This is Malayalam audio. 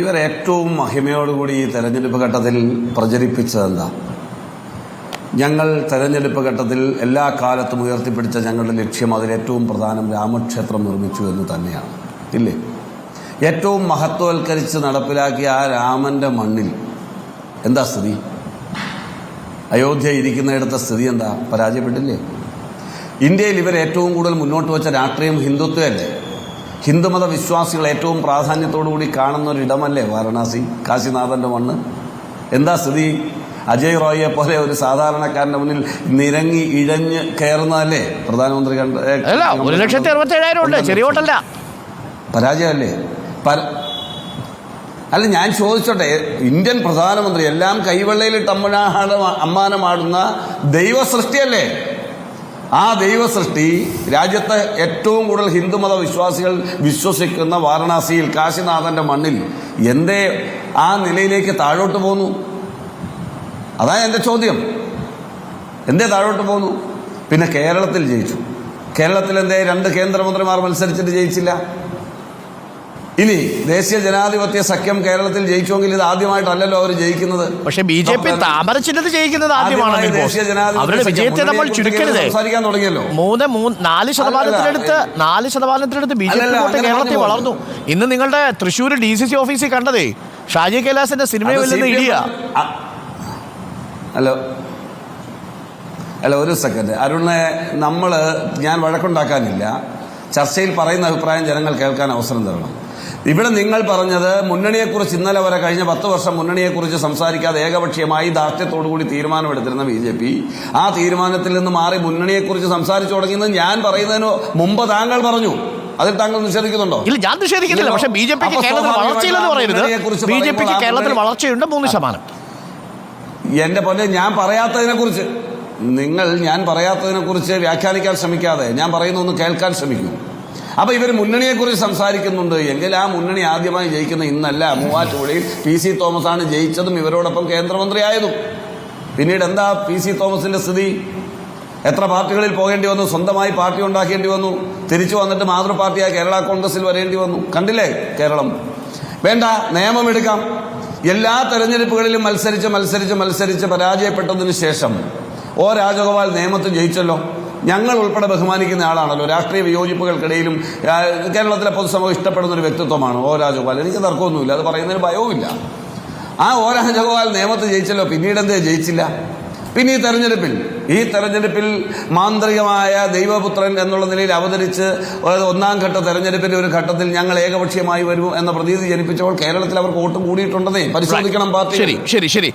ഇവർ ഏറ്റവും മഹിമയോടുകൂടി ഈ തെരഞ്ഞെടുപ്പ് ഘട്ടത്തിൽ പ്രചരിപ്പിച്ചതെന്താ? ഞങ്ങൾ തെരഞ്ഞെടുപ്പ് ഘട്ടത്തിൽ എല്ലാ കാലത്തും ഉയർത്തിപ്പിടിച്ച ഞങ്ങളുടെ ലക്ഷ്യം അതിൽ ഏറ്റവും പ്രധാനം രാമക്ഷേത്രം നിർമ്മിച്ചു എന്ന് തന്നെയാണ്. ഇല്ലേ? ഏറ്റവും മഹത്വവൽക്കരിച്ച് നടപ്പിലാക്കിയ ആ രാമന്റെ മണ്ണിൽ എന്താ സ്ഥിതി? അയോധ്യ ഇരിക്കുന്നിടത്തെ സ്ഥിതി എന്താ? പരാജയപ്പെട്ടില്ലേ? ഇന്ത്യയിൽ ഇവർ ഏറ്റവും കൂടുതൽ മുന്നോട്ട് വെച്ച രാഷ്ട്രീയം ഹിന്ദുത്വമല്ലേ? ഹിന്ദുമത വിശ്വാസികൾ ഏറ്റവും പ്രാധാന്യത്തോടുകൂടി കാണുന്ന ഒരു ഇടമല്ലേ വാരണാസി? കാശിനാഥന്റെ മണ്ണ്. എന്താ സ്ഥിതി? അജയ് റോയിയെ പോലെ ഒരു സാധാരണക്കാരന്റെ മുന്നിൽ നിരങ്ങി ഇഴഞ്ഞ് കയറുന്നതല്ലേ പ്രധാനമന്ത്രി കണ്ട ഒരു ലക്ഷത്തി അറുപത്തി ഉണ്ട്. ചെറിയ പരാജയമല്ലേ? അല്ല ഞാൻ ചോദിച്ചോട്ടെ ഇന്ത്യൻ പ്രധാനമന്ത്രി എല്ലാം കൈവെള്ളയിലിട്ട് അമ്മനാട അമ്മാനമാടുന്ന ദൈവ സൃഷ്ടിയല്ലേ ആ ദൈവ സൃഷ്ടി രാജ്യത്തെ ഏറ്റവും കൂടുതൽ ഹിന്ദുമത വിശ്വാസികൾ വിശ്വസിക്കുന്ന വാരണാസിയിൽ കാശിനാഥന്റെ മണ്ണിൽ എന്തേ ആ നിലയിലേക്ക് താഴോട്ട് പോന്നു? അതാണ് എന്റെ ചോദ്യം. എന്തേ താഴോട്ട് പോന്നു? പിന്നെ കേരളത്തിൽ ജയിച്ചു. കേരളത്തിൽ എന്തേ രണ്ട് കേന്ദ്രമന്ത്രിമാർ മത്സരിച്ചിട്ട് ജയിച്ചില്ല? ഇനി ദേശീയ ജനാധിപത്യ സഖ്യം കേരളത്തിൽ ജയിച്ചുവെങ്കിൽ ഇത് ആദ്യമായിട്ടല്ലല്ലോ അവർ ജയിക്കുന്നത്. പക്ഷെ ബി ജെ പി താമര ചിഹ്നത്തിൽ ജയിക്കുന്നത് ആദ്യമാണ് അവരുടെ വിജയത്തെ നമ്മൾ ചുരുക്കരുത്. സംസാരിക്കാൻ തുടങ്ങിയല്ലോ. മൂന്ന് മൂന്ന് നാല് ശതമാനത്തിനടുത്ത് നാല് ശതമാനത്തിനടുത്ത് ബി ജെ പി കേരളത്തിൽ വളർന്നു. ഇന്ന് നിങ്ങളുടെ തൃശ്ശൂർ ഡി സി സി ഓഫീസിൽ കണ്ടതേ ഷാജി കൈലാസിന്റെ സിനിമയിൽ അത് നിന്ന് ഇടിയ? ഹലോ. അല്ല ഒരു സെക്കൻഡ്. അരുണെ നമ്മൾ ഞാൻ വഴക്കുണ്ടാക്കാനില്ല. ചർച്ചയിൽ പറയുന്ന അഭിപ്രായം ജനങ്ങൾ കേൾക്കാൻ അവസരം തരണം. ഇവിടെ നിങ്ങൾ പറഞ്ഞത് മുന്നണിയെക്കുറിച്ച് ഇന്നലെ വരെ കഴിഞ്ഞ പത്ത് വർഷം മുന്നണിയെക്കുറിച്ച് സംസാരിക്കാതെ ഏകപക്ഷീയമായി ദാർഢ്യത്തോടുകൂടി തീരുമാനമെടുത്തിരുന്ന ബി ജെ പി. ആ തീരുമാനത്തിൽ നിന്ന് മാറി മുന്നണിയെക്കുറിച്ച് സംസാരിച്ചു തുടങ്ങിയെന്ന് ഞാൻ പറയുന്നതിന് മുമ്പ് താങ്കൾ പറഞ്ഞു. അതിൽ താങ്കൾ നിഷേധിക്കുന്നുണ്ടോ? ഇല്ല ഞാൻ നിഷേധിക്കുന്നില്ല. പക്ഷേ ബി ജെ പിക്ക് കേരളത്തിൽ വളർച്ചയില്ലെന്ന് പറയരുത് മുന്നണിയെക്കുറിച്ച് ബി ജെ പിക്ക് കേരളത്തിൽ വളർച്ചയുണ്ട് മൂന്ന് ശതമാനം. എന്റെ പോലെ ഞാൻ പറയാത്തതിനെ കുറിച്ച് നിങ്ങൾ ഞാൻ പറയാത്തതിനെ കുറിച്ച് വ്യാഖ്യാനിക്കാൻ ശ്രമിക്കാതെ ഞാൻ പറയുന്ന ഒന്ന് കേൾക്കാൻ ശ്രമിക്കൂ അപ്പൊ ഇവർ മുന്നണിയെ കുറിച്ച് സംസാരിക്കുന്നുണ്ട്. എങ്കിൽ ആ മുന്നണി ആദ്യമായി ജയിക്കുന്ന ഇന്നല്ല. മൂവാറ്റുപുഴയിൽ പി സി തോമസ് ആണ് ജയിച്ചതും ഇവരോടൊപ്പം കേന്ദ്രമന്ത്രിയായതും. പിന്നീട് എന്താ പി സി തോമസിന്റെ സ്ഥിതി? എത്ര പാർട്ടികളിൽ പോകേണ്ടി വന്നു? സ്വന്തമായി പാർട്ടി ഉണ്ടാക്കേണ്ടി വന്നു? തിരിച്ചു വന്നിട്ട് മാതൃപാർട്ടിയായ കേരള കോൺഗ്രസിൽ വരേണ്ടി വന്നു? കണ്ടില്ലേ കേരളം? വേണ്ട നിയമം എടുക്കാം എല്ലാ തെരഞ്ഞെടുപ്പുകളിലും മത്സരിച്ച് മത്സരിച്ച് മത്സരിച്ച് പരാജയപ്പെട്ടതിന് ശേഷം. ഓ രാജഗോപാൽ നിയമത്തിൽ ജയിച്ചല്ലോ. ഞങ്ങൾ ഉൾപ്പെടെ ബഹുമാനിക്കുന്ന ആളാണല്ലോ. രാഷ്ട്രീയ വിയോജിപ്പുകൾക്കിടയിലും കേരളത്തിലെ പൊതുസമൂഹം ഇഷ്ടപ്പെടുന്ന ഒരു വ്യക്തിത്വമാണ് ഓ രാജഗോപാൽ. എനിക്ക് തർക്കമൊന്നുമില്ല. അത് പറയുന്നതിന് ഭയവുമില്ല. ആ ഓ രാജഗോപാൽ നിയമത്ത് ജയിച്ചല്ലോ. പിന്നീട് എന്തേ ജയിച്ചില്ല? പിന്നെ ഈ തെരഞ്ഞെടുപ്പിൽ ഈ തെരഞ്ഞെടുപ്പിൽ മാന്ത്രികമായ ദൈവപുത്രൻ എന്നുള്ള നിലയിൽ അവതരിച്ച് ഒന്നാം ഘട്ട തെരഞ്ഞെടുപ്പിന്റെ ഒരു ഘട്ടത്തിൽ ഞങ്ങൾ ഏകപക്ഷീയമായി വരും എന്ന പ്രതീതി ജനിപ്പിച്ചപ്പോൾ കേരളത്തിൽ അവർക്ക് വോട്ട് കൂടിയിട്ടുണ്ടെന്നേ പരിശോധിക്കണം പാർട്ടി. ശരി ശരി ശരി.